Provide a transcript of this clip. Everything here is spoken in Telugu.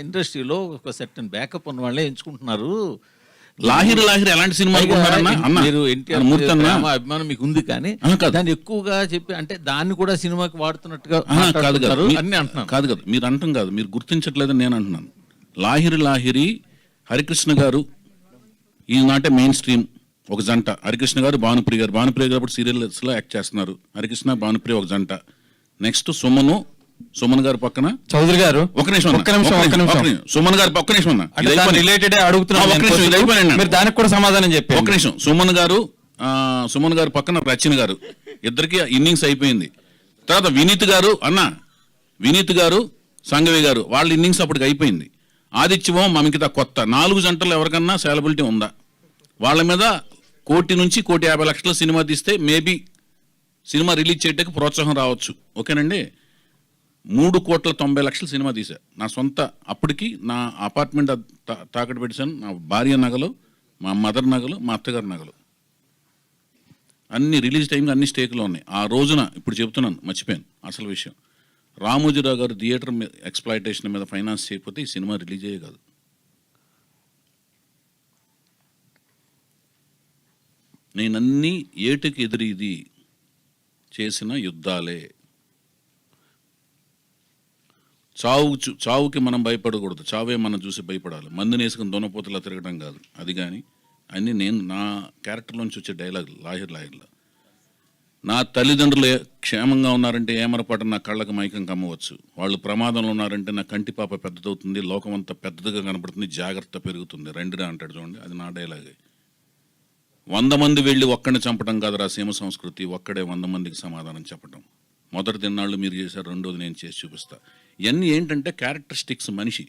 ఇండస్ట్రీలో ఒక సెటన్ బ్యాకప్ ఉన్న వాళ్ళే ఎంచుకుంటున్నారు. లాహిరి లాహిరి ఎలాంటి సినిమా మీరు ఎన్టీఆర్ మూర్తి అభిమానం మీకు ఉంది కానీ. దాన్ని ఎక్కువగా చెప్పి అంటే దాన్ని కూడా సినిమాకి వాడుతున్నట్టుగా కాదు కాదు. అన్ని అంటున్నాను కాదు కాదు. మీరు అంటాం కాదు. మీరు గుర్తించట్లేదని నేను అంటున్నాను. లాహిరి లాహిరి హరికృష్ణ గారు ఈనాటే మెయిన్ స్ట్రీమ్ ఒక జంట. హరికృష్ణ గారు భానుప్రియ గారు. భానుప్రియ గారు ఇప్పుడు సీరియల్స్లో యాక్ట్ చేస్తున్నారు. హరికృష్ణ భానుప్రియ ఒక జంట. నెక్స్ట్ సుమను సుమన్ గారి పక్కన? చౌదరి గారు ఒక నిమిషం. ఒక్క ఒక్క. సుమన్ గారు ఒక్క నిమిషం. రిలేటెడ్ అడుగుతున్నాను. మీరు దానికి కూడా సమాధానం చెప్పండి ఒక్క నిమిషం. సుమన్ గారు సుమన్ గారు పక్కన రచన గారు. ఇద్దరికి ఇన్నింగ్స్ అయిపోయింది. తర్వాత వినీత్ గారు అన్న వినీత్ గారు సంగవి గారు వాళ్ళ ఇన్నింగ్స్ అప్పటికి అయిపోయింది. ఆదిత్యమో మమికిత కొత్త. నాలుగు జంటలు ఎవరికన్నా సేలబిలిటీ ఉందా? వాళ్ళ మీద కోటి నుంచి కోటి యాభై లక్షల సినిమా తీస్తే మేబీ సినిమా రిలీజ్ చేయడానికి ప్రోత్సాహం రావచ్చు. ఓకేనండి? మూడు కోట్ల తొంభై లక్షల సినిమా తీశా. నా సొంత అప్పటికి నా అపార్ట్మెంట్ తా- తాకట్టు పెట్టాను నా భార్య నగలు మా మదర్ నగలు మా అత్తగారి నగలు. అన్ని రిలీజ్ టైంకి అన్ని స్టేకులు ఉన్నాయి. ఆ రోజున ఇప్పుడు చెప్తున్నాను మర్చిపోయాను అసలు విషయం. రామోజీరావు గారు థియేటర్ మీద ఎక్స్ప్లాయిటేషన్ మీద ఫైనాన్స్ చేయకపోతే ఈ సినిమా రిలీజ్ అయ్యే కాదు. నేనన్నీ ఏటుకి ఎదురీది చేసిన యుద్ధాలే. చావు చావుకి మనం భయపడకూడదు. చావే మనం చూసి భయపడాలి. మందుని వేసుకుని దొనపోతలా తిరగడం కాదు. అది కానీ అన్ని నేను నా క్యారెక్టర్లోంచి వచ్చే డైలాగ్ లాహిర్ లాయర్లో నా తల్లిదండ్రులు క్షేమంగా ఉన్నారంటే ఏమరపాటు నా కళ్ళకు మైకం కమ్మవచ్చు. వాళ్ళు ప్రమాదంలో ఉన్నారంటే నా కంటి పాప పెద్దదవుతుంది. లోకం అంతా పెద్దదిగా కనబడుతుంది. జాగ్రత్త పెరుగుతుంది. రెండురా అంటాడు చూడండి. అది నా డైలాగే. వంద మంది వెళ్ళి ఒక్కడిని చంపడం కాదురా సీమ సంస్కృతి. ఒక్కడే వంద మందికి సమాధానం చెప్పడం మొదటి తిన్నాళ్ళు మీరు చేశారు రెండోది నేను చేసి చూపిస్తా. ఇవన్నీ ఏంటంటే క్యారెక్టరిస్టిక్స్ మనిషి.